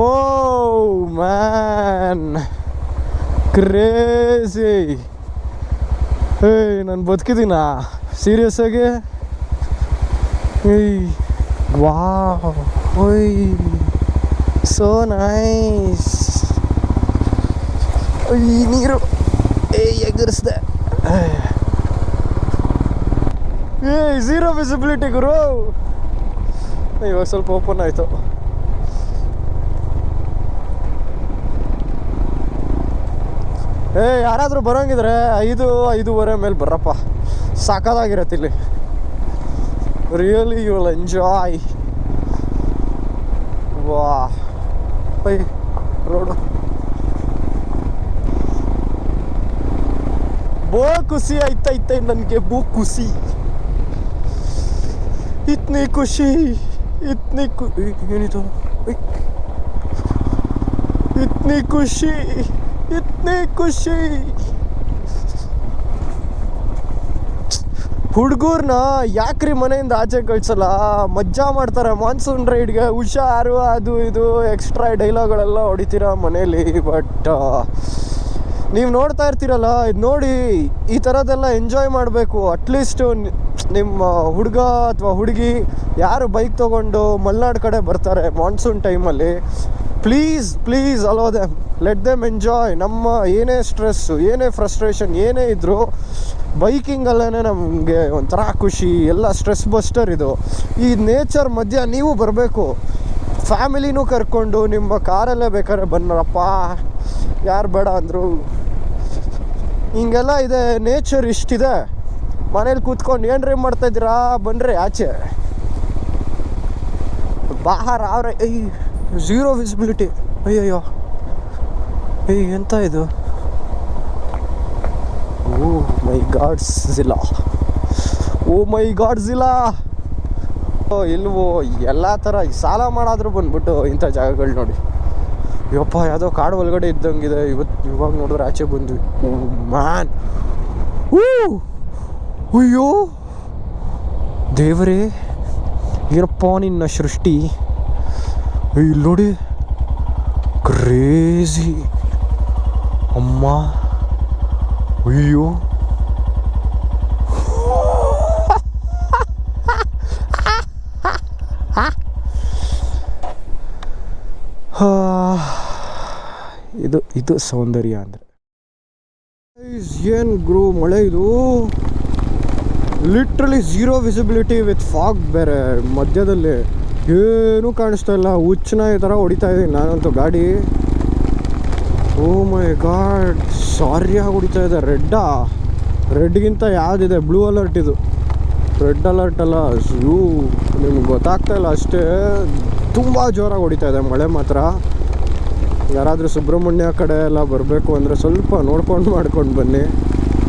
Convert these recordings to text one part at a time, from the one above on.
ಓ man crazy ಏಯ್, ನಾನು ಬದುಕಿದ್ದೀನಾ? Serious ಆಗಿ? ಏಯ್ ವಾ ಓಯ್ ಸೋ ನೈಸ್ ಈ ನೀರು. ಏಯ್, ಎಗರಿಸ್ದೆ. ಏಯ್ ಝೀರೋ ವಿಸಿಬಿಲಿಟಿ ಗುರು. ಇವಾಗ ಸ್ವಲ್ಪ ಓಪನ್ ಆಯಿತು. ಏ, ಯಾರಾದರೂ ಬರೋಂಗಿದ್ರೆ ಐದು, ಐದೂವರೆ ಮೇಲೆ ಬರಪ್ಪ ಸಾಕಾಗಿರತ್ತೆ ಇಲ್ಲಿ. ರಿಯಲಿ ಯು ವಿಲ್ ಎಂಜಾಯ್ ವಾ ಪೈ ರೋಡು ಬೋ ಖುಷಿ ಆಯ್ತೈತೆ ನನಗೆ, ಬೋ ಖುಷಿ. ಇತ್ನಿ ಖುಷಿ, ಇತ್ನಿ ಏನಿದು. ಇತ್ನಿ ಖುಷಿ. ಇತ್ನಿ ಖುಷಿ ಹುಡುಗರ್ನ ಯಾಕ್ರಿ ಮನೆಯಿಂದ ಆಚೆ ಕಳ್ಸಲ್ಲ? ಮಜ್ಜಾ ಮಾಡ್ತಾರೆ ಮಾನ್ಸೂನ್ ರೈಡ್ಗೆ ಹುಷಾರು, ಅದು ಇದು ಎಕ್ಸ್ಟ್ರಾ ಡೈಲಾಗ್ಗಳೆಲ್ಲ ಹೊಡಿತೀರ ಮನೇಲಿ? ಬಟ್ ನೀವು ನೋಡ್ತಾ ಇರ್ತೀರಲ್ಲ, ಇದು ನೋಡಿ ಈ ಥರದ್ದೆಲ್ಲ ಎಂಜಾಯ್ ಮಾಡಬೇಕು. ಅಟ್ಲೀಸ್ಟು ನಿಮ್ಮ ಹುಡುಗ ಅಥವಾ ಹುಡುಗಿ ಯಾರು ಬೈಕ್ ತೊಗೊಂಡು ಮಲೆನಾಡು ಕಡೆ ಬರ್ತಾರೆ ಮಾನ್ಸೂನ್ ಟೈಮಲ್ಲಿ please please allow them let them enjoy ನಮ್ಮ ಏನೇ ಸ್ಟ್ರೆಸ್ಸು ಏನೇ ಫ್ರಸ್ಟ್ರೇಷನ್ ಏನೇ ಇದ್ದರೂ ಬೈಕಿಂಗಲ್ಲೇ ನಮಗೆ ಒಂಥರ ಖುಷಿ. ಎಲ್ಲ ಸ್ಟ್ರೆಸ್ ಬಸ್ಟರ್ ಇದು. ಈ ನೇಚರ್ ಮಧ್ಯ ನೀವು ಬರಬೇಕು. ಫ್ಯಾಮಿಲಿನೂ ಕರ್ಕೊಂಡು ನಿಮ್ಮ ಕಾರಲ್ಲೇ ಬೇಕಾದ್ರೆ ಬನ್ನರಪ್ಪ ಯಾರು ಬೇಡ ಅಂದರು. ಹಿಂಗೆಲ್ಲ ಇದೆ. ನೇಚರ್ ಇಷ್ಟಿದೆ. ಮನೇಲಿ ಕೂತ್ಕೊಂಡು ಏನ್ರಿ ಮಾಡ್ತಾ ಇದ್ದೀರಾ? ಬನ್ನಿರಿ ಆಚೆ. ಬಾಹಾರ ಅವ್ರೆ ಐ ಝೀರೋ ವಿಸಿಬಿಲಿಟಿ ಅಯ್ಯಯ್ಯೋ. ಏಯ್ ಎಂತ ಇದು? ಓ ಮೈ ಗಾಡ್ಸ್ ಜಿಲ್ಲಾ ಓ ಮೈ ಗಾಡ್ ಜಿಲ್ಲಾ ಓ, ಇಲ್ವೋ, ಎಲ್ಲ ಥರ ಸಾಲ ಮಾಡಾದರೂ ಬಂದ್ಬಿಟ್ಟು ಇಂಥ ಜಾಗಗಳು ನೋಡಿ. ಯಪ್ಪ, ಯಾವುದೋ ಕಾಡು ಒಳಗಡೆ ಇದ್ದಂಗಿದೆ. ಇವತ್ತು ಇವಾಗ ನೋಡಿದ್ರೆ ಆಚೆ ಬಂದ್ವಿ. ಮ್ಯಾನ್. ಹೂ ಅಯ್ಯೋ. ದೇವರೇ, ಏನಪ್ಪ ನಿನ್ನ ಸೃಷ್ಟಿ? ಇಲ್ಲಿ ನೋಡಿ ಕ್ರೇಜಿ ಅಮ್ಮ ಅಯ್ಯೋ ಇದು ಇದು ಸೌಂದರ್ಯ ಅಂದರೆ. ಏನು ಗ್ರೋ ಮಳೆ ಇದು. Literally zero visibility with fog ಬೇರೆ ಮಧ್ಯದಲ್ಲಿ. ಏನೂ ಕಾಣಿಸ್ತಾ ಇಲ್ಲ. ಹುಚ್ಚನ ಈ ಥರ ಹೊಡಿತಾ ಇದ್ದೀನಿ ನಾನಂತೂ ಗಾಡಿ. ಓ ಮೈ ಗಾಡ್. ಸಾರಿಯಾಗಿ ಹೊಡಿತಾ ಇದೆ. ರೆಡ್ಡಾ? ರೆಡ್ಗಿಂತ ಯಾವುದಿದೆ? ಬ್ಲೂ ಅಲರ್ಟ್ ಇದು. ರೆಡ್ ಅಲರ್ಟ್ ಅಲ್ಲ. ಯೂ, ನಿಮ್ಗೆ ಗೊತ್ತಾಗ್ತಾ ಇಲ್ಲ ಅಷ್ಟೇ. ತುಂಬ ಜೋರಾಗಿ ಹೊಡಿತಾ ಇದೆ. ಮಳೆ ಮಾತ್ರ. ಯಾರಾದರೂ ಸುಬ್ರಹ್ಮಣ್ಯ ಕಡೆ ಎಲ್ಲ ಬರಬೇಕು ಅಂದರೆ ಸ್ವಲ್ಪ ನೋಡ್ಕೊಂಡು ಮಾಡ್ಕೊಂಡು ಬನ್ನಿ.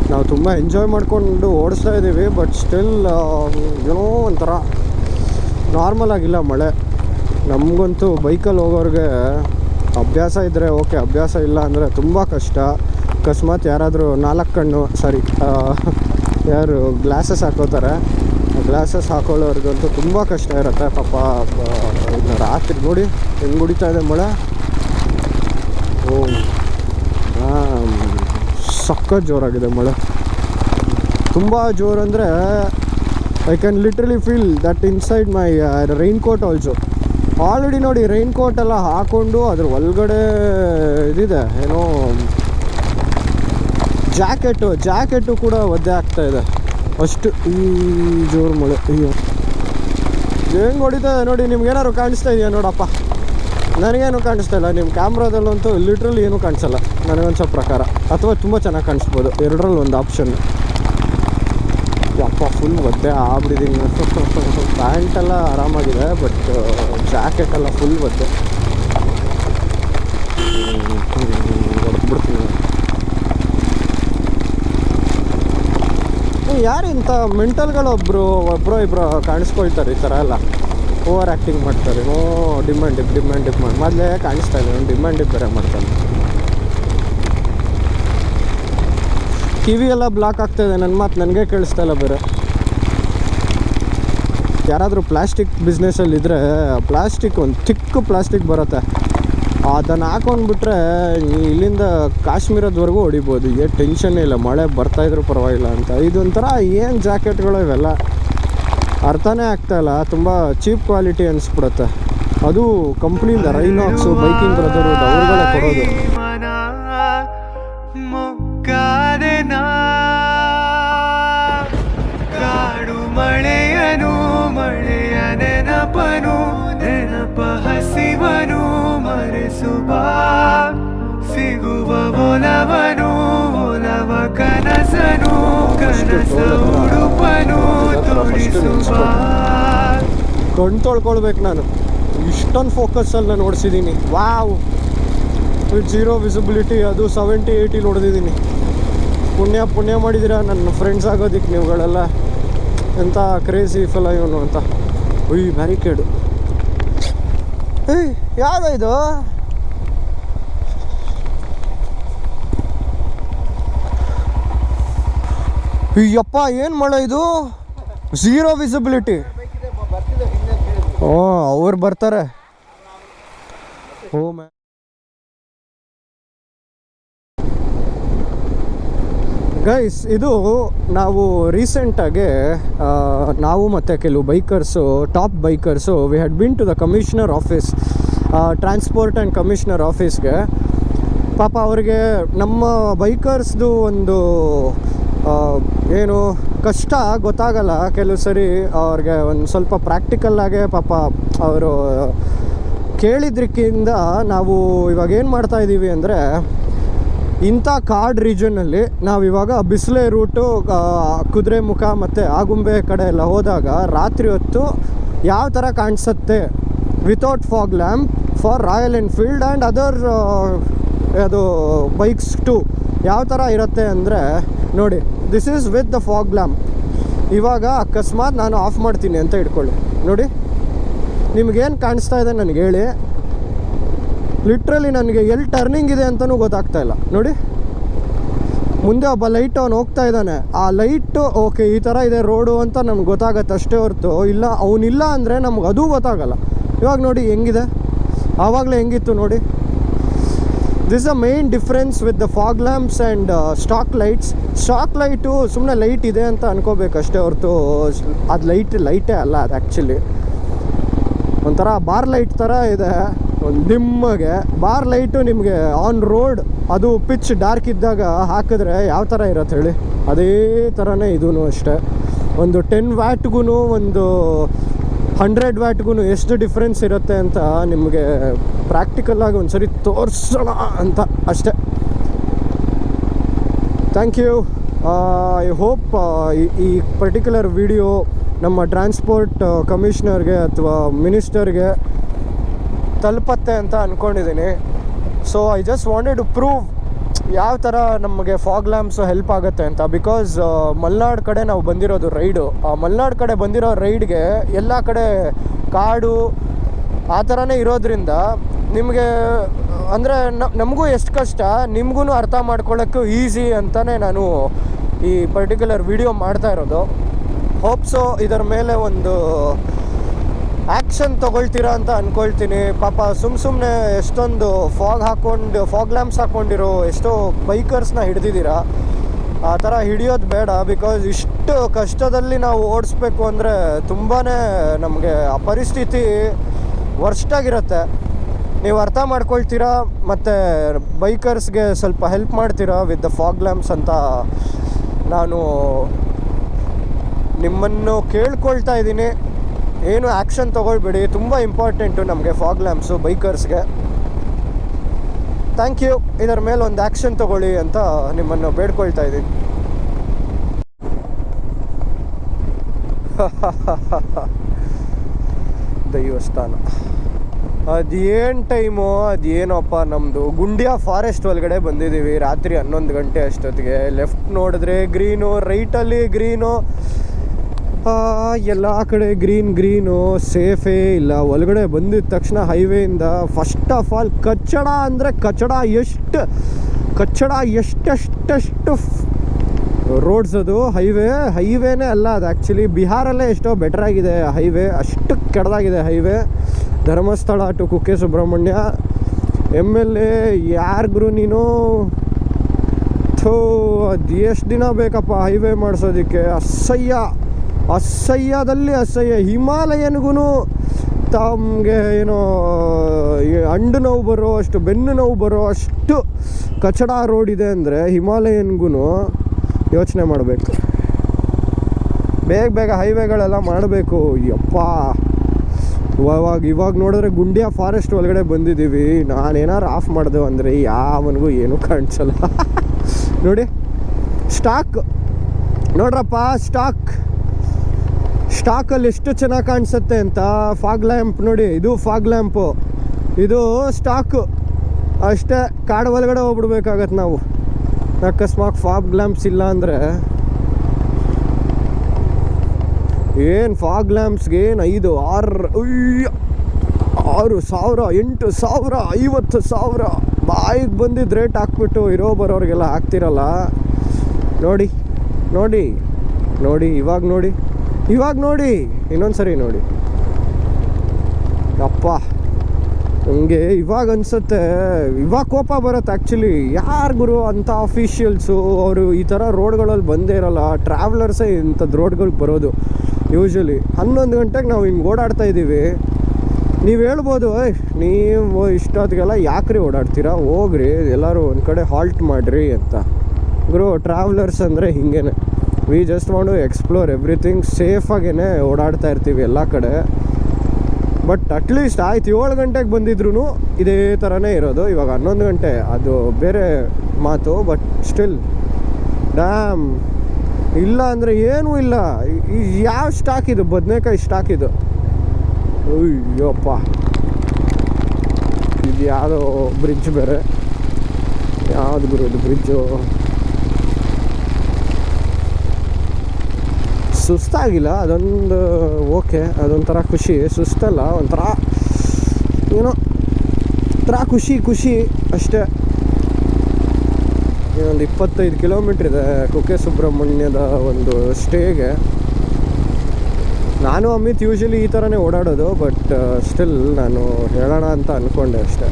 ನಾವು ತುಂಬ ಎಂಜಾಯ್ ಮಾಡಿಕೊಂಡು ಓಡಿಸ್ತಾ ಇದ್ದೀವಿ ಬಟ್ ಸ್ಟಿಲ್ ಏನೋ ಒಂಥರ. ನಾರ್ಮಲ್ ಆಗಿಲ್ಲ ಮಳೆ. ನಮಗಂತೂ ಬೈಕಲ್ಲಿ ಹೋಗೋರಿಗೆ ಅಭ್ಯಾಸ ಇದ್ದರೆ ಓಕೆ, ಅಭ್ಯಾಸ ಇಲ್ಲ ಅಂದರೆ ತುಂಬ ಕಷ್ಟ. ಅಕಸ್ಮಾತ್ ಯಾರಾದರೂ ನಾಲ್ಕು ಕಣ್ಣು ಸಾರಿ ಯಾರು ಗ್ಲಾಸಸ್ ಹಾಕೋತಾರೆ. ಗ್ಲಾಸಸ್ ಹಾಕೊಳ್ಳೋರ್ಗಂತೂ ತುಂಬ ಕಷ್ಟ ಇರುತ್ತೆ. ಪಾಪ ರಾತ್ರಿ ನೋಡಿ ಹೆಂಗೆ ಹೊಡಿತಾ ಇದೆ ಮಳೆ. ಓ ಸಕ್ಕ ಜೋರಾಗಿದೆ ಮಳೆ. ತುಂಬ ಜೋರಂದರೆ I can literally feel that inside my raincoat also already ನೋಡಿ ರೈನ್ ಕೋಟ್ ಎಲ್ಲ ಹಾಕ್ಕೊಂಡು ಅದ್ರ ಒಳಗಡೆ ಇದಿದೆ, ಏನೋ ಜಾಕೆಟು ಜಾಕೆಟು ಕೂಡ ಒದ್ದೆ ಆಗ್ತಾ ಇದೆ. ಅಷ್ಟು ಈ ಜೋರು ಮಳೆ, ಅಯ್ಯೋ. ಹೆಂಗೆ ಹೊಡಿತಾ ಇದೆ ನೋಡಿ, ನಿಮ್ಗೇನಾದ್ರು ಕಾಣಿಸ್ತಾ ಇದೆಯಾ ನೋಡಪ್ಪ. ನನಗೇನು ಕಾಣಿಸ್ತಾ ಇಲ್ಲ ನಿಮ್ಮ ಕ್ಯಾಮ್ರಾದಲ್ಲಂತೂ ಲಿಟ್ರಲಿ ಏನೂ ಕಾಣಿಸಲ್ಲ. ನನಗನ್ಸೋ ಪ್ರಕಾರ. ಅಥವಾ ತುಂಬ ಚೆನ್ನಾಗಿ ಕಾಣಿಸ್ಬೋದು, ಎರಡರಲ್ಲಿ ಒಂದು ಆಪ್ಷನ್ ಯಪ್ಪ ಫುಲ್ ಒದ್ದೆ ಆಗ್ಬಿಟ್ಟಿದ್ದೀನಿ ಪ್ಯಾಂಟೆಲ್ಲ ಆರಾಮಾಗಿದೆ ಬಟ್ ಜಾಕೆಟ್ ಎಲ್ಲ ಫುಲ್ ಒದ್ದೆ ಯಾರು ಇಂಥ ಮೆಂಟಲ್ಗಳು ಒಬ್ಬರು ಇಬ್ಬರು ಕಾಣಿಸ್ಕೊಳ್ತಾರೆ ಈ ಥರ ಎಲ್ಲ ಓವರ್ ಆ್ಯಕ್ಟಿಂಗ್ ಮಾಡ್ತಾರೆ ಓ dim and dip dim and dip ಮಾಡಿ ಮೊದಲೇ ಕಾಣಿಸ್ತಾ ಇಲ್ಲ ಡಿಮ್ಯಾಂಡ್ ಡಿಪ್ ಬೇರೆ ಮಾಡ್ತಾನೆ ಕಿವಿ ಎಲ್ಲ ಬ್ಲಾಕ್ ಆಗ್ತಾ ಇದೆ ನನ್ನ ಮಾತು ನನಗೆ ಕೇಳಿಸ್ತಾ ಇಲ್ಲ ಬೇರೆ. ಯಾರಾದರೂ ಪ್ಲಾಸ್ಟಿಕ್ ಬಿಸ್ನೆಸ್ಸಲ್ಲಿ ಇದ್ದರೆ ಪ್ಲಾಸ್ಟಿಕ್ ಒಂದು ಚಿಕ್ಕ ಪ್ಲಾಸ್ಟಿಕ್ ಬರುತ್ತೆ. ಅದನ್ನು ಹಾಕೊಂಡ್ಬಿಟ್ರೆ ಇಲ್ಲಿಂದ ಕಾಶ್ಮೀರದವರೆಗೂ ಹೊಡಿಬೋದು. ಏನು ಟೆನ್ಷನ್ ಇಲ್ಲ, ಮಳೆ ಬರ್ತಾ ಇದ್ರೂ ಪರವಾಗಿಲ್ಲ ಅಂತ. ಇದೊಂಥರ ಏನು ಜಾಕೆಟ್ಗಳು ಇವೆಲ್ಲ? ಅರ್ಥನೇ ಆಗ್ತಾಯಿಲ್ಲ ತುಂಬ ಚೀಪ್ ಕ್ವಾಲಿಟಿ ಅನಿಸ್ಬಿಡುತ್ತೆ. ಅದು ಕಂಪ್ನಿಯಿಂದ ರೈನಾಕ್ಸು ಬೈಕಿಂಗ್ ಬ್ರದರ್ ಅವ್ರುಗಳೇ ಕೊಡೋದು. ನೆನಪನು, ನೆನಪ ಹಸಿವನು, ಮರೆಸುವ ಸಿಗುವ ಒಲವನು ಒಲವ ಕನಸನು, ಕನಸ ಉಡುಪನು, ತೋರಿಸುವ. ಕಣ್ ತೊಳ್ಕೊಳ್ಬೇಕು ನಾನು. ಇಷ್ಟೊಂದು ಫೋಕಸಲ್ಲಿ ನಾನು ಓಡಿಸಿದ್ದೀನಿ ವಾವ್. ಜೀರೋ ವಿಸಿಬಿಲಿಟಿ ಅದು ಸೆವೆಂಟಿ ಏಯ್ಟಿ ನೋಡಿದ್ದೀನಿ. ಪುಣ್ಯ ಪುಣ್ಯ ಮಾಡಿದ್ದೀರಾ ನನ್ನ ಫ್ರೆಂಡ್ಸ್ ಆಗೋದಿಕ್ಕೆ ನೀವುಗಳೆಲ್ಲ? ಎಂಥ ಕ್ರೇಜಿ ಫಲ ಇವನು ಅಂತ. ಉಯ್ ಬ್ಯಾರಿಕೇಡು ಏಯ್ ಯಾವ್ದು ಇದು? ಅಯ್ಯಪ್ಪ ಏನು ಮಾಡೋ ಇದು? ಝೀರೋ ವಿಸಿಬಿಲಿಟಿ ಓ ಅವ್ರು ಬರ್ತಾರೆ. ಓ ಮ್ಯಾ ಗೈಸ್ ಇದು ನಾವು ರೀಸೆಂಟಾಗಿ ನಾವು ಮತ್ತು ಕೆಲವು bikers top bikers we had been to the commissioner office transport and commissioner ಆಫೀಸ್ಗೆ ಪಾಪ ಅವ್ರಿಗೆ ನಮ್ಮ ಬೈಕರ್ಸ್ದು ಒಂದು ಏನು ಕಷ್ಟ ಗೊತ್ತಾಗಲ್ಲ. ಕೆಲವು ಸರಿ ಅವ್ರಿಗೆ ಒಂದು ಸ್ವಲ್ಪ ಪ್ರಾಕ್ಟಿಕಲ್ಲಾಗೆ ಪಾಪ ಅವರು ಕೇಳಿದ್ರಿಕ್ಕಿಂದ ನಾವು ಇವಾಗ ಏನು ಮಾಡ್ತಾ ಇದ್ದೀವಿ ಅಂದರೆ ಇಂಥ ಕಾಡ್ ರೀಜನಲ್ಲಿ ನಾವು ಇವಾಗ ಬಿಸಿಲೆ ರೂಟು ಕುದುರೆ ಮುಖ ಮತ್ತು ಆಗುಂಬೆ ಕಡೆ ಎಲ್ಲ ಹೋದಾಗ ರಾತ್ರಿ ಹೊತ್ತು ಯಾವ ಥರ ಕಾಣಿಸುತ್ತೆ without fog lamp for Royal Enfield and other ಅದು ಬೈಕ್ಸ್ ಟು ಯಾವ ಥರ ಇರುತ್ತೆ ಅಂದರೆ ನೋಡಿ this is with the fog lamp ಇವಾಗ ಅಕಸ್ಮಾತ್ ನಾನು ಆಫ್ ಮಾಡ್ತೀನಿ ಅಂತ ಇಟ್ಕೊಳ್ಳಿ. ನೋಡಿ, ನಿಮಗೇನು ಕಾಣಿಸ್ತಾ ಇದೆ ನನಗೆ ಹೇಳಿ. ಲಿಟ್ರಲಿ ನನಗೆ ಎಲ್ಲಿ ಟರ್ನಿಂಗ್ ಇದೆ ಅಂತಲೂ ಗೊತ್ತಾಗ್ತಾ ಇಲ್ಲ. ನೋಡಿ. ಮುಂದೆ ಒಬ್ಬ ಲೈಟ್ ಅವನು ಹೋಗ್ತಾ ಇದ್ದಾನೆ. ಆ ಲೈಟು ಓಕೆ ಈ ಥರ ಇದೆ ರೋಡು ಅಂತ ನಮ್ಗೆ ಗೊತ್ತಾಗತ್ತೆ ಅಷ್ಟೇ ಹೊರತು. ಇಲ್ಲ, ಅವನಿಲ್ಲ ಅಂದರೆ ನಮ್ಗೆ ಅದೂ ಗೊತ್ತಾಗಲ್ಲ. ಇವಾಗ ನೋಡಿ ಹೆಂಗಿದೆ? ಆವಾಗಲೇ ಹೆಂಗಿತ್ತು ನೋಡಿ. This a main difference with the fog lamps and stock lights stock light ಸುಮ್ಮನೆ ಲೈಟ್ ಇದೆ ಅಂತ ಅನ್ಕೋಬೇಕು ಅಷ್ಟೇ ಹೊರತು. ಅದು ಲೈಟ್ ಲೈಟೇ ಅಲ್ಲ ಅದು ಆ್ಯಕ್ಚುಲಿ ಒಂಥರ ಬಾರ್ ಲೈಟ್ ಥರ ಇದೆ. ದಿಮ್ಮಗೆ ಬಾರ್ ಲೈಟು ನಿಮಗೆ ಆನ್ ರೋಡ್ ಅದು ಪಿಚ್ ಡಾರ್ಕ್ ಇದ್ದಾಗ ಹಾಕಿದ್ರೆ ಯಾವ ಥರ ಇರತ್ತೆ ಹೇಳಿ? ಅದೇ ಥರನೇ ಇದೂ ಅಷ್ಟೇ. ಒಂದು ಟೆನ್ ವ್ಯಾಟ್ಗೂ ಒಂದು ಹಂಡ್ರೆಡ್ ವ್ಯಾಟ್ಗೂ ಎಷ್ಟು ಡಿಫ್ರೆನ್ಸ್ ಇರುತ್ತೆ ಅಂತ ನಿಮಗೆ ಪ್ರಾಕ್ಟಿಕಲ್ಲಾಗಿ ಒಂದು ಸರಿ ತೋರಿಸೋಣ ಅಂತ ಅಷ್ಟೇ. ಥ್ಯಾಂಕ್ ಯು ಐ ಹೋಪ್ ಈ ಪರ್ಟಿಕ್ಯುಲರ್ ವಿಡಿಯೋ ನಮ್ಮ ಟ್ರಾನ್ಸ್ಪೋರ್ಟ್ ಕಮಿಷನರ್ಗೆ ಅಥವಾ ಮಿನಿಸ್ಟರ್ಗೆ ತಲುಪತ್ತೆ ಅಂತ ಅಂದ್ಕೊಂಡಿದ್ದೀನಿ so I just wanted to prove ಯಾವ ಥರ ನಮಗೆ ಫಾಗ್ ಲ್ಯಾಂಪ್ಸು ಹೆಲ್ಪ್ ಆಗುತ್ತೆ ಅಂತ. ಬಿಕಾಸ್ ಮಲ್ನಾಡ್ ಕಡೆ ನಾವು ಬಂದಿರೋದು ರೈಡು. ಆ ಮಲ್ನಾಡ್ ಕಡೆ ಬಂದಿರೋ ರೈಡ್ಗೆ ಎಲ್ಲ ಕಡೆ ಕಾಡು ಆ ಥರನೇ ಇರೋದ್ರಿಂದ ನಿಮಗೆ, ಅಂದರೆ ನಮಗೂ ಎಷ್ಟು ಕಷ್ಟ ನಿಮಗೂ ಅರ್ಥ ಮಾಡ್ಕೊಳ್ಳೋಕ್ಕೂ ಈಸಿ ಅಂತಲೇ ನಾನು ಈ ಪರ್ಟಿಕ್ಯುಲರ್ ವಿಡಿಯೋ ಮಾಡ್ತಾ ಇರೋದು. ಹೋಪ್ಸು ಇದರ ಮೇಲೆ ಒಂದು ಆ್ಯಕ್ಷನ್ ತೊಗೊಳ್ತೀರಾ ಅಂತ ಅಂದ್ಕೊಳ್ತೀನಿ ಪಾಪ ಸುಮ್ಮ ಸುಮ್ಮನೆ ಎಷ್ಟೊಂದು ಫಾಗ್ ಹಾಕ್ಕೊಂಡು ಫಾಗ್ ಲ್ಯಾಂಪ್ಸ್ ಹಾಕ್ಕೊಂಡಿರೋ ಎಷ್ಟೋ ಬೈಕರ್ಸ್ನ ಹಿಡ್ದಿದ್ದೀರ. ಆ ಥರ ಹಿಡಿಯೋದು ಬೇಡ, ಬಿಕಾಸ್ ಇಷ್ಟು ಕಷ್ಟದಲ್ಲಿ ನಾವು ಓಡಿಸ್ಬೇಕು ಅಂದರೆ ತುಂಬಾ ನಮಗೆ ಆ ಪರಿಸ್ಥಿತಿ ವರ್ಷ್ಟಾಗಿರುತ್ತೆ ನೀವು ಅರ್ಥ ಮಾಡ್ಕೊಳ್ತೀರಾ? ಮತ್ತು ಬೈಕರ್ಸ್ಗೆ ಸ್ವಲ್ಪ ಹೆಲ್ಪ್ ಮಾಡ್ತೀರಾ ವಿತ್ ದ ಫಾಗ್ ಲ್ಯಾಂಪ್ಸ್ ಅಂತ ನಾನು ನಿಮ್ಮನ್ನು ಕೇಳ್ಕೊಳ್ತಾ ಇದ್ದೀನಿ. ಏನು ಆ್ಯಕ್ಷನ್ ತೊಗೊಳ್ಬೇಡಿ, ತುಂಬ ಇಂಪಾರ್ಟೆಂಟು ನಮಗೆ ಫಾಗ್ ಲ್ಯಾಂಪ್ಸು, ಬೈಕರ್ಸ್ಗೆ. ಥ್ಯಾಂಕ್ ಯು, ಇದರ ಮೇಲೆ ಒಂದು ಆ್ಯಕ್ಷನ್ ತೊಗೊಳ್ಳಿ ಅಂತ ನಿಮ್ಮನ್ನು ಬೇಡ್ಕೊಳ್ತಾ ಇದ್ದೀನಿ. ದೈವಸ್ಥಾನ ಅದೇನು ಟೈಮು, ಅದೇನಪ್ಪ ನಮ್ಮದು ಗುಂಡಿಯಾ ಫಾರೆಸ್ಟ್ ಒಳಗಡೆ ಬಂದಿದ್ದೀವಿ, ರಾತ್ರಿ ಹನ್ನೊಂದು ಗಂಟೆ ಅಷ್ಟೊತ್ತಿಗೆ. ಲೆಫ್ಟ್ ನೋಡಿದ್ರೆ ಗ್ರೀನು, ರೈಟಲ್ಲಿ ಗ್ರೀನು. ಎಲ್ಲ ಕಡೆ ಗ್ರೀನ್ ಗ್ರೀನು, ಸೇಫೇ ಇಲ್ಲ. ಒಳಗಡೆ ಬಂದಿದ ತಕ್ಷಣ ಹೈವೇಯಿಂದ ಫಸ್ಟ್ ಆಫ್ ಆಲ್ ಕಚ್ಚಡ ಅಂದರೆ ಕಚ್ಚಡ ಎಷ್ಟು, ಕಚ್ಚಡ ಎಷ್ಟೆಷ್ಟೆಷ್ಟು ರೋಡ್ಸ್ ಅದು. ಹೈವೇ ಹೈವೇನೇ ಅಲ್ಲ ಅದು ಆ್ಯಕ್ಚುಲಿ ಬಿಹಾರಲ್ಲೇ ಎಷ್ಟೋ ಆಗಿದೆ ಹೈವೇ ಅಷ್ಟು ಕೆಡದಾಗಿದೆ highway Dharmasthala to Kukke Subrahmanya. M L A ಯಾರಿಗ್ರು ನೀನು? ಥೋ, ಅದು ಎಷ್ಟು ದಿನ ಬೇಕಪ್ಪ ಹೈವೇ ಮಾಡಿಸೋದಕ್ಕೆ? ಅಸಹ್ಯ ಅಸಹ್ಯದಲ್ಲಿ ಅಸಹ್ಯ. ಹಿಮಾಲಯನ್ಗೂ ತಮಗೆ ಏನೋ ಅಂಡು ನೋವು ಬರೋ ಅಷ್ಟು, ಬೆನ್ನು ನೋವು ಬರೋ ಅಷ್ಟು ಕಚಡ ರೋಡ್ ಇದೆ ಅಂದರೆ ಹಿಮಾಲಯನ್ಗೂ ಯೋಚನೆ ಮಾಡಬೇಕು. ಬೇಗ ಬೇಗ ಹೈವೇಗಳೆಲ್ಲ ಮಾಡಬೇಕು. ಯಪ್ಪ. ಇವಾಗ ಇವಾಗ ನೋಡಿದ್ರೆ ಗುಂಡಿಯ ಫಾರೆಸ್ಟ್ ಒಳಗಡೆ ಬಂದಿದ್ದೀವಿ. ನಾನೇನಾರು ಆಫ್ ಮಾಡಿದೆವು ಅಂದರೆ ಯಾವನಿಗೂ ಏನೂ ಕಾಣಿಸಲ್ಲ. ನೋಡಿ ಸ್ಟಾಕ್ ನೋಡ್ರಪ್ಪ ಸ್ಟಾಕ್ ಸ್ಟಾಕಲ್ಲಿ ಎಷ್ಟು ಚೆನ್ನಾಗಿ ಕಾಣಿಸುತ್ತೆ ಅಂತ ಫಾಗ್ ಲ್ಯಾಂಪ್ ನೋಡಿ, ಇದು ಫಾಗ್ ಲ್ಯಾಂಪು. ಇದು ಸ್ಟಾಕು. ಅಷ್ಟೇ, ಕಾಡು ಒಳಗಡೆ ಹೋಗ್ಬಿಡ್ಬೇಕಾಗತ್ತೆ ನಾವು. ಅಕಸ್ಮಾತ್ ಫಾಗ್ ಲ್ಯಾಂಪ್ಸ್ ಇಲ್ಲ ಅಂದರೆ. ಏನು ಫಾಗ್ ಲ್ಯಾಂಪ್ಸ್ಗೆ ಏನು ಐದು, ಆರು ಆರು ಸಾವಿರ, ಎಂಟು ಸಾವಿರ, ಐವತ್ತು ಸಾವಿರ. ಬಾಯಿಗೆ ಬಂದಿದ್ದು ರೇಟ್ ಹಾಕ್ಬಿಟ್ಟು ಇರೋ ಬರೋರಿಗೆಲ್ಲ ಹಾಕ್ತಿರಲ್ಲ. ನೋಡಿ ನೋಡಿ ನೋಡಿ, ಇವಾಗ ನೋಡಿ. ಇವಾಗ ನೋಡಿ ಇನ್ನೊಂದು ಸರಿ ನೋಡಿ. ಅಪ್ಪ ನನಗೆ ಇವಾಗ ಅನ್ಸುತ್ತೆ, ಇವಾಗ ಕೋಪ ಬರುತ್ತೆ ಆ್ಯಕ್ಚುಲಿ ಯಾರು ಗುರು ಅಂಥ ಅಫಿಷಿಯಲ್ಸು ಅವರು ಈ ಥರ ರೋಡ್ಗಳಲ್ಲಿ ಬಂದೇ ಇರಲ್ಲ. ಟ್ರಾವೆಲರ್ಸೇ ಇಂಥದ್ದು ರೋಡ್ಗಳಿಗೆ ಬರೋದು ಯೂಶ್ವಲಿ ಹನ್ನೊಂದು ಗಂಟೆಗೆ ನಾವು ಹಿಂಗೆ ಓಡಾಡ್ತಾ ಇದ್ದೀವಿ ನೀವು ಹೇಳ್ಬೋದು, ಏಯ್, ನೀವು ಇಷ್ಟೊತ್ತಿಗೆಲ್ಲ ಯಾಕ್ರಿ ಓಡಾಡ್ತೀರಾ? ಹೋಗ್ರಿ, ಎಲ್ಲರೂ ಒಂದು ಕಡೆ ಹಾಲ್ಟ್ ಮಾಡಿರಿ ಅಂತ. ಗುರು ಟ್ರಾವೆಲರ್ಸ್ ಅಂದರೆ ಹಿಂಗೇನೆ. We just want to explore everything ಸೇಫಾಗೇ ಓಡಾಡ್ತಾ ಇರ್ತೀವಿ ಎಲ್ಲ ಕಡೆ. ಬಟ್ ಅಟ್ಲೀಸ್ಟ್ ಆಯ್ತು, ಏಳು ಗಂಟೆಗೆ ಬಂದಿದ್ರು ಇದೇ ಥರನೇ ಇರೋದು. ಇವಾಗ ಹನ್ನೊಂದು ಗಂಟೆ, ಅದು ಬೇರೆ ಮಾತು ಬಟ್ ಸ್ಟಿಲ್ ಡ್ಯಾಮ್ ಇಲ್ಲ ಅಂದರೆ ಏನೂ ಇಲ್ಲ. ಯಾವ ಸ್ಟಾಕ್ ಇದು? ಬದನೇಕಾಯಿ ಸ್ಟಾಕ್ ಇದು. ಅಯ್ಯೋಪ್ಪ. ಇದು ಯಾವುದೋ ಬ್ರಿಡ್ಜ್ ಬೇರೆ. ಯಾವ್ದು ಬರೋದು ಬ್ರಿಡ್ಜು ಸುಸ್ತಾಗಿಲ್ಲ, ಅದೊಂದು ಓಕೆ, ಅದೊಂಥರ ಖುಷಿ, ಸುಸ್ತಲ್ಲ, ಒಂಥರ ಏನೋ ಒಂಥರ ಖುಷಿ ಖುಷಿ ಅಷ್ಟೇ. ಇನ್ನೊಂದು ಇಪ್ಪತ್ತೈದು ಕಿಲೋಮೀಟ್ರ್ ಇದೆ ಕುಕ್ಕೆ ಸುಬ್ರಹ್ಮಣ್ಯದ ಒಂದು ಸ್ಟೇಗೆ ನಾನು ಅಮಿತ್ ಯೂಶಲಿ ಈ ಥರನೇ ಓಡಾಡೋದು ಬಟ್ ಸ್ಟಿಲ್ ನಾನು ಹೇಳೋಣ ಅಂತ ಅಂದ್ಕೊಂಡೆ ಅಷ್ಟೇ.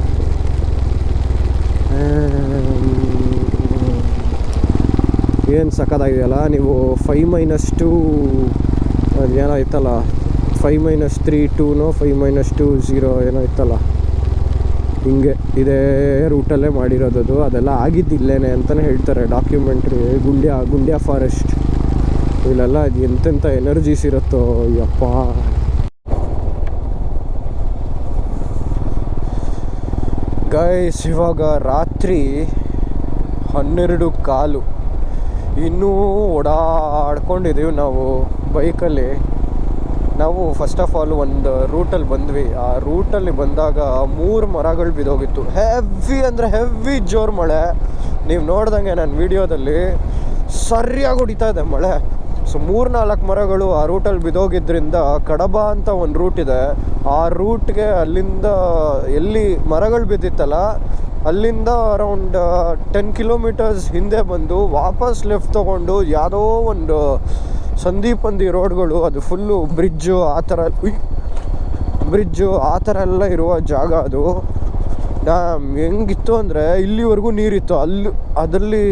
ಏನು ಸಕ್ಕತ್ತಾಗಿದೆಯಲ್ಲ ನೀವು ಫೈವ್ ಮೈನಸ್ ಟೂ ಏನೋ ಇತ್ತಲ್ಲ? ಫೈವ್ ಮೈನಸ್ ತ್ರೀ ಟೂನೋ ಫೈವ್ ಮೈನಸ್ ಟು ಝೀರೋ ಏನೋ ಇತ್ತಲ್ಲ? ಹಿಂಗೆ ಇದೇ ರೂಟಲ್ಲೇ ಮಾಡಿರೋದು ಅದೆಲ್ಲ ಆಗಿದ್ದಿಲ್ಲೇನೆ ಅಂತಲೇ ಹೇಳ್ತಾರೆ. ಡಾಕ್ಯುಮೆಂಟ್ರಿ ಗುಂಡ್ಯಾ ಗುಂಡ್ಯಾ ಫಾರೆಸ್ಟ್ ಇಲ್ಲೆಲ್ಲ ಅದು ಎಂತೆಂಥ ಎನರ್ಜೀಸ್ ಇರುತ್ತೋ? ಯಪ್ಪ! ಗೈಸ್ ಇವಾಗ ರಾತ್ರಿ ಹನ್ನೆರಡು ಕಾಲು. ಇನ್ನೂ ಓಡಾಡ್ಕೊಂಡಿದ್ದೀವಿ ನಾವು ಬೈಕಲ್ಲಿ. ನಾವು ಫಸ್ಟ್ ಆಫ್ ಆಲ್ ಒಂದು ರೂಟಲ್ಲಿ ಬಂದ್ವಿ. ಆ ರೂಟಲ್ಲಿ ಬಂದಾಗ ಮೂರು ಮರಗಳು ಬಿದ್ದೋಗಿತ್ತು. ಹೆವಿ ಅಂದರೆ ಹೆವಿ ಜೋರು ಮಳೆ. ನೀವು ನೋಡ್ದಂಗೆ ನನ್ನ ವಿಡಿಯೋದಲ್ಲಿ ಸರಿಯಾಗಿ ಹೊಡಿತಾ ಇದೆ ಮಳೆ. ಸೊ ಮೂರು ನಾಲ್ಕು ಮರಗಳು ಆ ರೂಟಲ್ಲಿ ಬಿದ್ದೋಗಿದ್ದರಿಂದ ಕಡಬ ಅಂತ ಒಂದು ರೂಟ್ ಇದೆ. ಆ ರೂಟ್ಗೆ ಅಲ್ಲಿಂದ ಎಲ್ಲಿ ಮರಗಳು ಬಿದ್ದಿತ್ತಲ್ಲ ಅಲ್ಲಿಂದ ಅರೌಂಡ್ ಟೆನ್ ಕಿಲೋಮೀಟರ್ಸ್ ಹಿಂದೆ ಬಂದು ವಾಪಸ್ ಲೆಫ್ಟ್ ತೊಗೊಂಡು ಯಾವುದೋ ಒಂದು ಸಂದೀಪಂದಿ ರೋಡ್ಗಳು ಅದು ಫುಲ್ಲು ಬ್ರಿಡ್ಜು ಆ ಥರ ಬ್ರಿಡ್ಜು ಆ ಥರ ಎಲ್ಲ ಇರುವ ಜಾಗ ಅದು. ಡ್ಯಾಮ್ ಹೆಂಗಿತ್ತು ಅಂದರೆ ಇಲ್ಲಿವರೆಗೂ ನೀರಿತ್ತು. ಅಲ್ಲಿ, ಅದರಲ್ಲಿ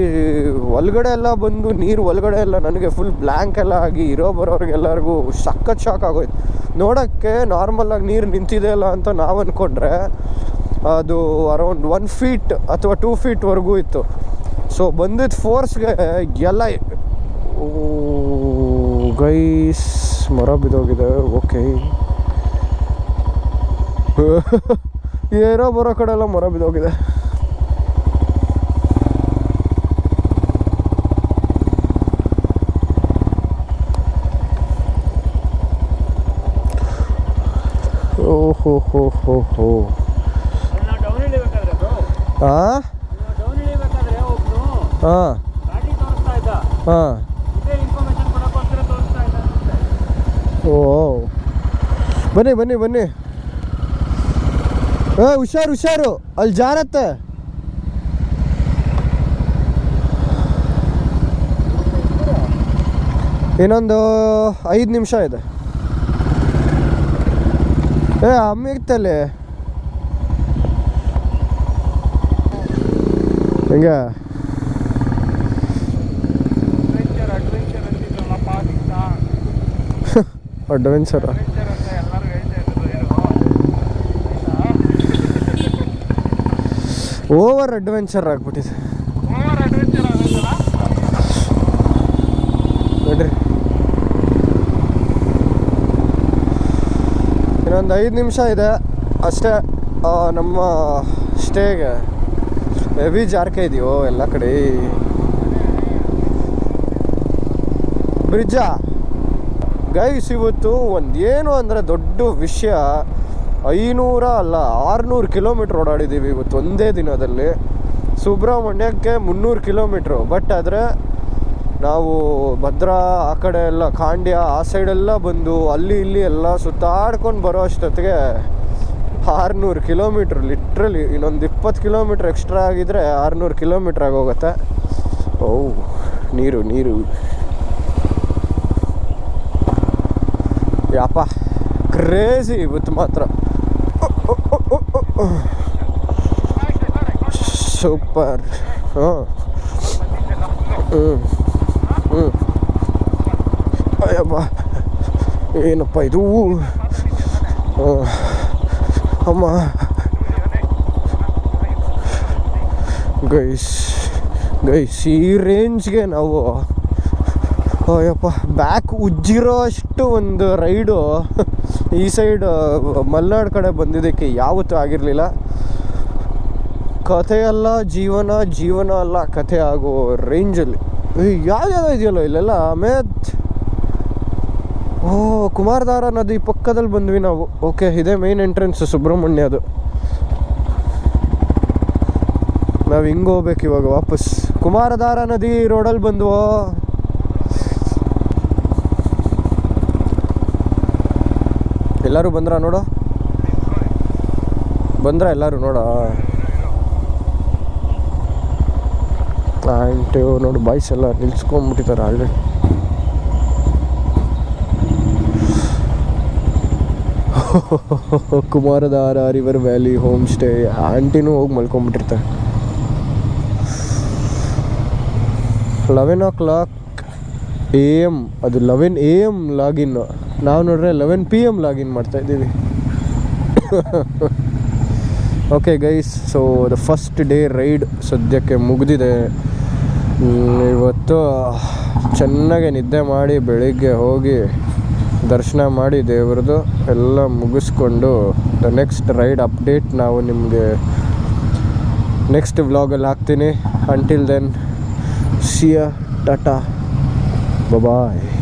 ಒಳಗಡೆ ಎಲ್ಲ ಬಂದು ನೀರು ಒಳಗಡೆ ಎಲ್ಲ ನನಗೆ ಫುಲ್ ಬ್ಲ್ಯಾಂಕ್ ಎಲ್ಲ ಆಗಿ ಇರೋ ಬರೋರಿಗೆಲ್ಲರಿಗೂ ಸಖತ್ ಶಾಕ್ ಆಗೋಯ್ತು. ನೋಡೋಕ್ಕೆ ನಾರ್ಮಲಾಗಿ ನೀರು ನಿಂತಿದೆ ಅಲ್ಲ ಅಂತ ನಾವು ಅಂದ್ಕೊಂಡ್ರೆ ಅದು ಅರೌಂಡ್ ಒನ್ ಫೀಟ್ ಅಥವಾ ಟೂ ಫೀಟ್ವರೆಗೂ ಇತ್ತು. ಸೊ ಬಂದಿದ್ದ ಫೋರ್ಸ್ಗೆ ಎಲ್ಲ ಗೈಸ್ ಮರ ಬಿದ್ದೋಗಿದೆ. ಓಕೆ ಏನೋ ಬರೋ ಕಡೆ ಎಲ್ಲ ಮರ ಬಿದ್ದೋಗಿದೆ. ಓಹೋ, ಹೋ ಹೋ ಹೋ ನಾವು ಡೌನ್ ಇಳಿಬೇಕಾದ್ರೆ ಬ್ರೋ ಹಾಂ ಹಾಂ ಹಾಂ ಓ. ಬನ್ನಿ ಬನ್ನಿ ಬನ್ನಿ. ಏ, ಹುಷಾರು ಹುಷಾರು. ಅಲ್ಲಿ ಜಾರತ್ತೆ. ಇನ್ನೊಂದು ಐದು ನಿಮಿಷ ಇದೆ. ಏ ಅಮ್ಮಿಗ್ತಲ್ಲಿ ಹೆಂಗೆ ಅಡ್ವೆಂಚರ್ ಅಡ್ವೆಂಚರ್ ಅಂತಿದ್ರಲ್ಲ ಪಾದಿಕ್ತ ಅಡ್ವೆಂಚರ್ ಅಡ್ವೆಂಚರ್ ಅಂತ ಎಲ್ಲರೂ ಹೇಳ್ತಾ ಇದ್ರು ಅಡ್ವೆಂಚರ ಓವರ್ ಅಡ್ವೆಂಚರ್ ಆಗ್ಬಿಟ್ಟಿದೆ. ಓವರ್ ಅಡ್ವೆಂಚರ್ ಆಗುತ್ತಲ್ಲ ನೋಡ್ರಿ. ಇನ್ನೊಂದು ಐದು ನಿಮಿಷ ಇದೆ. ಅಷ್ಟೇ ನಮ್ಮ ಸ್ಟೇಗೆ ಹೆವಿ ಜಾರ್ಕೆ ಇದೆಯೋ ಎಲ್ಲ ಕಡೆ. ಬ್ರಿಡ್ಜಾ? ಗೈಸ್ ಇವತ್ತು ಒಂದೇನು ಅಂದರೆ ದೊಡ್ಡ ವಿಷಯ. ಐನೂರ ಅಲ್ಲ, ಆರುನೂರು ಕಿಲೋಮೀಟ್ರ್ ಓಡಾಡಿದ್ದೀವಿ ಇವತ್ತು ಒಂದೇ ದಿನದಲ್ಲಿ. ಸುಬ್ರಹ್ಮಣ್ಯಕ್ಕೆ ಮುನ್ನೂರು ಕಿಲೋಮೀಟ್ರು. ಬಟ್ ಆದರೆ ನಾವು ಭದ್ರಾ ಆ ಕಡೆ ಎಲ್ಲ, ಖಾಂಡ್ಯ ಆ ಸೈಡೆಲ್ಲ ಬಂದು ಅಲ್ಲಿ ಇಲ್ಲಿ ಎಲ್ಲ ಸುತ್ತಾಡ್ಕೊಂಡು ಬರೋ ಅಷ್ಟೊತ್ತಿಗೆ ಆರುನೂರು ಕಿಲೋಮೀಟ್ರ್ ಲಿಟ್ರಲಿ ಇನ್ನೊಂದು ಇಪ್ಪತ್ತು ಕಿಲೋಮೀಟ್ರ್ ಎಕ್ಸ್ಟ್ರಾ ಆಗಿದ್ರೆ ಆರುನೂರು ಕಿಲೋಮೀಟ್ರ್ ಆಗೋಗುತ್ತೆ. ಓ ನೀರು ನೀರು. ಯಾಪ ಕ್ರೇಜಿ ಇವತ್ತು ಮಾತ್ರ. ಸೂಪರ್. ಹಾಂ. ಹ್ಞೂ ಹ್ಞೂ ಅಯ್ಯಪ್ಪ ಏನಪ್ಪ ಇದು? ಆ, ಅಮ್ಮ ಗೈಸ್ ಗೈಸ್ ಈ ರೇಂಜ್ಗೆ ನಾವು, ಅಯ್ಯಪ್ಪ ಬ್ಯಾಕ್ ಉಜ್ಜಿರೋ ಅಷ್ಟು ಒಂದು ರೈಡು ಈ ಸೈಡ್ ಮಲೆನಾಡು ಕಡೆ ಬಂದಿದ್ದಕ್ಕೆ ಯಾವತ್ತೂ ಆಗಿರಲಿಲ್ಲ. ಕಥೆಯಲ್ಲ ಜೀವನ ಜೀವನ ಅಲ್ಲ ಕಥೆ ಆಗೋ ರೇಂಜಲ್ಲಿ ಯಾವ್ಯಾವ ಇದೆಯಲ್ಲ ಇಲ್ಲೆಲ್ಲ? ಆಮೇಲೆ ಓ ಕುಮಾರಧಾರ ನದಿ ಪಕ್ಕದಲ್ಲಿ ಬಂದ್ವಿ ನಾವು ಓಕೆ ಇದೇ ಮೇನ್ ಎಂಟ್ರೆನ್ಸ್ ಸುಬ್ರಹ್ಮಣ್ಯ ಅದು ನಾವು ಹಿಂಗೆ ಹೋಗ್ಬೇಕು ಇವಾಗ ವಾಪಸ್ ಕುಮಾರಧಾರ ನದಿ ರೋಡಲ್ಲಿ ಬಂದ್ವೋ ಎಲ್ಲರೂ ಬಂದ್ರ ನೋಡು ಬಂದ್ರ ಎಲ್ಲರೂ ನೋಡ ಆಂಟು ನೋಡು ಬಾಯ್ಸ್ ಎಲ್ಲ ನಿಲ್ಸ್ಕೊಂಡ್ಬಿಟ್ಟಿದ್ದಾರೆ already Kumaradhara river valley home stay ಆಂಟಿನೂ ಹೋಗಿ ಮಲ್ಕೊಂಡ್ಬಿಟ್ಟಿರ್ತಾರೆ eleven o'clock A M ಅದು ಲೆವೆನ್ ಎ ಎಂ ಲಾಗಿನ್ ನಾವು ನೋಡ್ರೆ ಲೆವೆನ್ ಪಿ ಎಂ ಲಾಗಿನ್ ಮಾಡ್ತಾ ಇದ್ದೀವಿ. Okay guys so the first day ride ಸದ್ಯಕ್ಕೆ ಮುಗಿದಿದೆ. ಇವತ್ತು ಚೆನ್ನಾಗಿ ನಿದ್ದೆ ಮಾಡಿ ಬೆಳಿಗ್ಗೆ ಹೋಗಿ ದರ್ಶನ ಮಾಡಿ ದೇವ್ರದ್ದು ಎಲ್ಲ ಮುಗಿಸ್ಕೊಂಡು ದ ನೆಕ್ಸ್ಟ್ ರೈಡ್ ಅಪ್ಡೇಟ್ ನಾವು ನಿಮಗೆ ನೆಕ್ಸ್ಟ್ ವ್ಲಾಗಲ್ಲಿ ಹಾಕ್ತೀನಿ. ಅಂಟಿಲ್ ದೆನ್ ಸಿಯ ಟಾಟಾ ಬಾಯ್